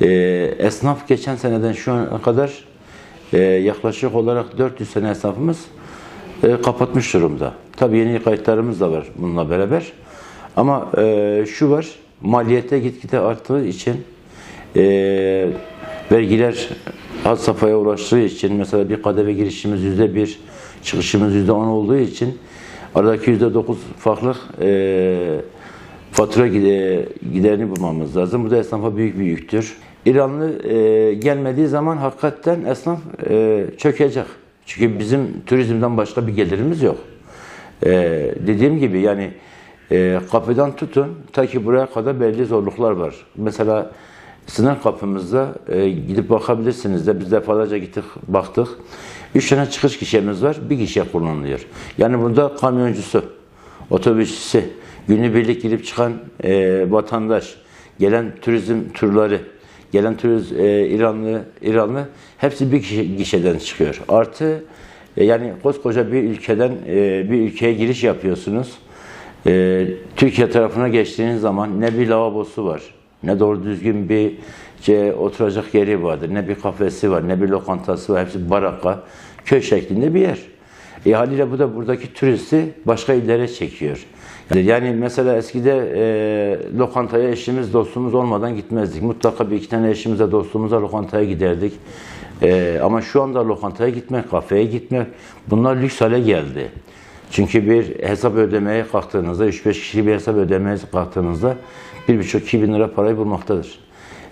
E, esnaf geçen seneden şu ana kadar e, yaklaşık olarak 400 sene esnafımız e, kapatmış durumda. Tabii yeni kayıtlarımız da var bununla beraber. Ama e, şu var, maliyete gitgide arttığı için e, vergiler had safhaya ulaştığı için mesela bir kademe girişimiz yüzde bir, çıkışımız yüzde on olduğu için aradaki yüzde dokuz farklı e, fatura gide- giderini bulmamız lazım. Bu da esnafa büyük bir yüktür. İranlı e, gelmediği zaman hakikaten esnaf e, çökecek. Çünkü bizim turizmden başka bir gelirimiz yok. E, dediğim gibi yani e, kapıdan tutun ta ki buraya kadar belli zorluklar var. Mesela sınır kapımızda e, gidip bakabilirsiniz de biz defalarca gittik baktık. Üç tane çıkış gişemiz var. Bir gişe kullanılıyor. Yani burada kamyoncusu, otobüsçüsü, günübirlik girip çıkan e, vatandaş, gelen turizm turları, gelen turiz e, İranlı İranlı hepsi bir gişe, gişeden çıkıyor. Artı e, yani koskoca bir ülkeden e, bir ülkeye giriş yapıyorsunuz. E, Türkiye tarafına geçtiğiniz zaman ne bir lavabosu var, ne doğru düzgün bir şey, oturacak yeri vardır, ne bir kafesi var, ne bir lokantası var. Hepsi baraka, köy şeklinde bir yer. E, haliyle bu da buradaki turisti başka illere çekiyor. Yani mesela eskide e, lokantaya eşimiz dostumuz olmadan gitmezdik. Mutlaka bir iki tane eşimize dostumuza lokantaya giderdik. E, ama şu anda lokantaya gitmek, kafeye gitmek bunlar lüks hale geldi. Çünkü bir hesap ödemeye kalktığınızda, 3-5 kişi bir hesap ödemeye kalktığınızda 1,5-2 bin lira parayı bulmaktadır.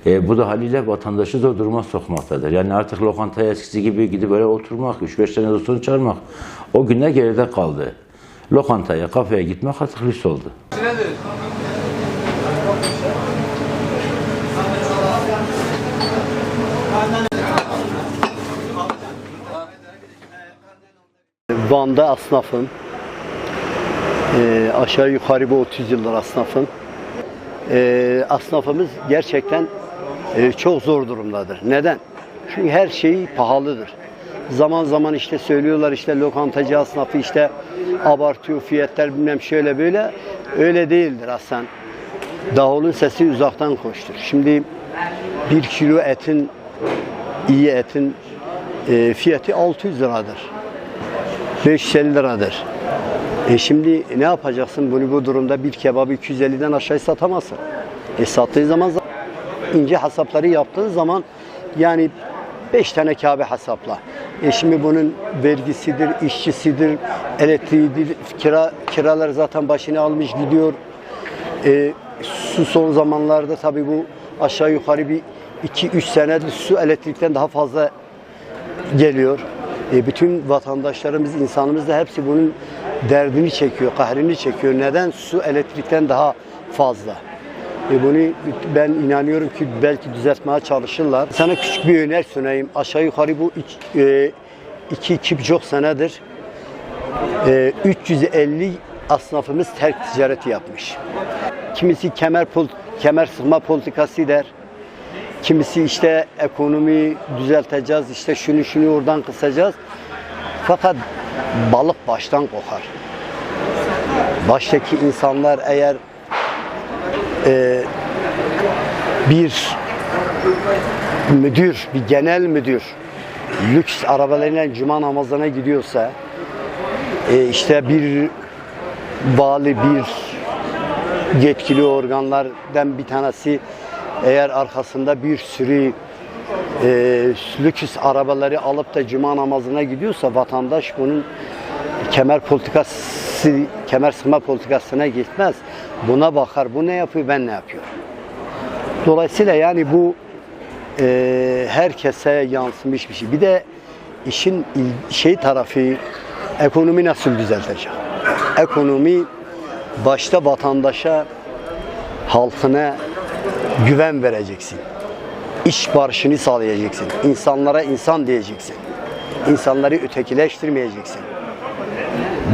E, bu da haliyle vatandaşı zor duruma sokmaktadır. Yani artık lokantaya eskisi gibi gidip böyle oturmak, 3-5 tane dostunu çağırmak o günler geride kaldı. Lokantaya, kafeye gitmek artık lüks oldu. Van'da esnafım. Ee, aşağı yukarı bu 30 yıldır esnafım. Ee, esnafımız gerçekten e, çok zor durumdadır. Neden? Çünkü her şey pahalıdır. Zaman zaman işte söylüyorlar işte lokantacı esnafı işte abartıyor fiyatlar bilmem şöyle böyle. Öyle değildir Hasan. Davulun sesi uzaktan koştur. Şimdi bir kilo etin, iyi etin e, fiyatı 600 liradır. 550 liradır. E şimdi ne yapacaksın bunu bu durumda bir kebabı 250'den aşağı satamazsın. E sattığı zaman za- ince hesapları yaptığın zaman yani 5 tane Kabe hesapla. E şimdi bunun vergisidir, işçisidir, elektriğidir, kira, kiralar zaten başını almış gidiyor. E, su son zamanlarda tabii bu aşağı yukarı bir 2-3 senedir su elektrikten daha fazla geliyor. E, bütün vatandaşlarımız, insanımız da hepsi bunun derdini çekiyor, kahrini çekiyor. Neden? Su elektrikten daha fazla. E, bunu ben inanıyorum ki belki düzeltmeye çalışırlar. Sana küçük bir örnek sunayım. Aşağı yukarı bu üç, e, iki, iki buçuk senedir e, 350 esnafımız terk ticareti yapmış. Kimisi kemer pol, kemer sıkma politikası der. Kimisi işte ekonomi düzelteceğiz, işte şunu şunu oradan kısacağız. Fakat balık baştan kokar. Baştaki insanlar eğer e, bir müdür, bir genel müdür lüks arabalarıyla cuma namazına gidiyorsa e, işte bir vali bir yetkili organlardan bir tanesi eğer arkasında bir sürü e, lüks arabaları alıp da cuma namazına gidiyorsa vatandaş bunun kemer politikası, kemer sıkma politikasına gitmez. Buna bakar. Bu ne yapıyor, ben ne yapıyorum. Dolayısıyla yani bu e, herkese yansımış bir şey. Bir de işin şey tarafı ekonomi nasıl düzelteceğim? Ekonomi başta vatandaşa, halkına güven vereceksin. İş barışını sağlayacaksın. İnsanlara insan diyeceksin. İnsanları ötekileştirmeyeceksin.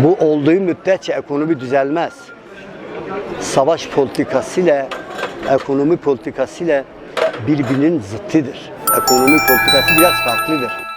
Bu olduğu müddetçe ekonomi düzelmez. Savaş politikasıyla ekonomi politikasıyla birbirinin zıttıdır. Ekonomi politikası biraz farklıdır.